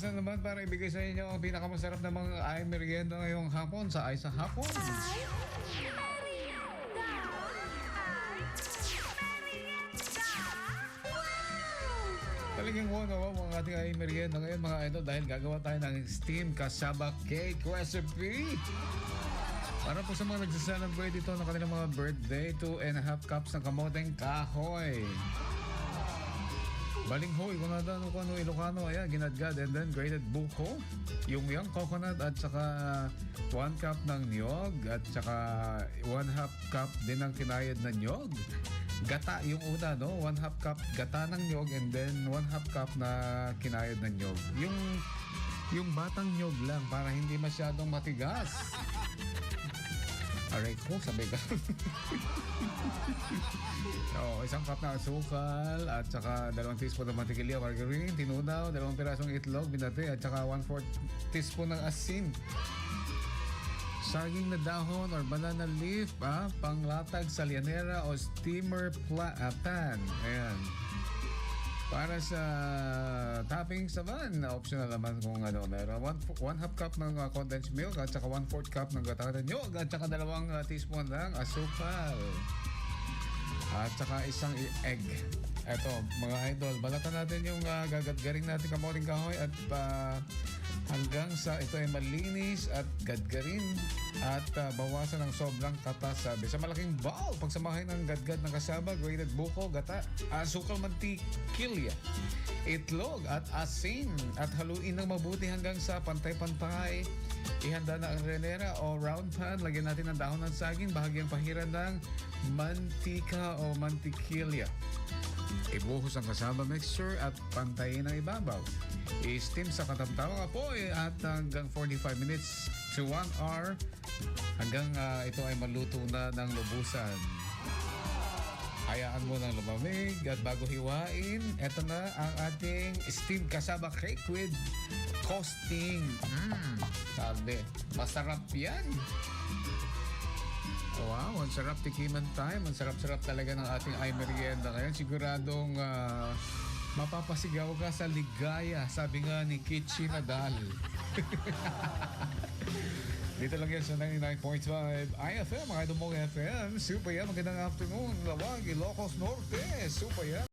Oras na naman para ibigay sa inyo ang pinakamasarap na mga ay merienda ngayong hapon sa ay sa hapon. Ay, merienda! Ay, merienda! Wow! Talagang wow ang ating ay merienda ngayon mga idol dahil gagawa tayo ng steam kasaba cake recipe. Para po sa mga nagsa-celebrate ito ng kanilang mga birthday, 2 and a half cups ng kamoteng kahoy. Balinghoy, kung nada ano kung ano Ilocano, ayan, ginadgad, and then grated buko, yung young coconut, at saka 1 cup ng niyog, at saka 1 half cup din ng kinayad na niyog. Gata yung una, no? 1 half cup gata ng niyog, and then 1 half cup na kinayad na niyog. Yung, yung batang niyog lang, para hindi masyadong matigas. Aray ko, sabi ka. Oo, isang cup na asukal at saka dalawang teaspoon ng mantikilya, margarine, tinunaw, dalawang pirasong itlog, binate at saka 1/4 teaspoon ng asin. Saging na dahon or banana leaf, ah, panglatag sa lianera o steamer pla- ah, pan. Ayan. Para sa toppings naman, optional naman kung ano meron. One, one half cup ng uh, condensed milk at saka one fourth cup ng gata ng nyog at saka dalawang uh, teaspoon ng asukal. At saka isang egg. Eto, mga idol, balatan natin yung uh, gagadgaring natin kamoting kahoy at uh, hanggang sa ito ay malinis at gadgarin at uh, bawasan ng sobrang katas sabi. Sa malaking bowl, pagsamahin ng gadgad ng kasaba, grated buko, gata, asukal mantikilya, itlog at asin at haluin ng mabuti hanggang sa pantay-pantay. Ihanda na ang renera o round pan. Lagyan natin ng dahon ng saging, bahagyang pahiran ng mantika o mantikilya. Ibuhos ang kasama mixture at pantayin ang ibabaw. I-steam sa katamtamang apoy at hanggang 45 minutes to 1 hour hanggang ah, ito ay maluto na ng lubusan. Hayaan mo ng lumamig at bago hiwain, eto na ang ating steamed cassava cake with costing. Mmm, sabi. Masarap yan. Ang sarap tikiman time. Ang sarap-sarap talaga ng ating ay merienda ngayon. Siguradong ah, mapapasigaw ka sa ligaya. Sabi nga ni Kichi Nadal. Dito lang yan sa 99.5 IFM, mga Idol Mong FM. Super yan, magandang afternoon. Lawag, Ilocos Norte. Super yan.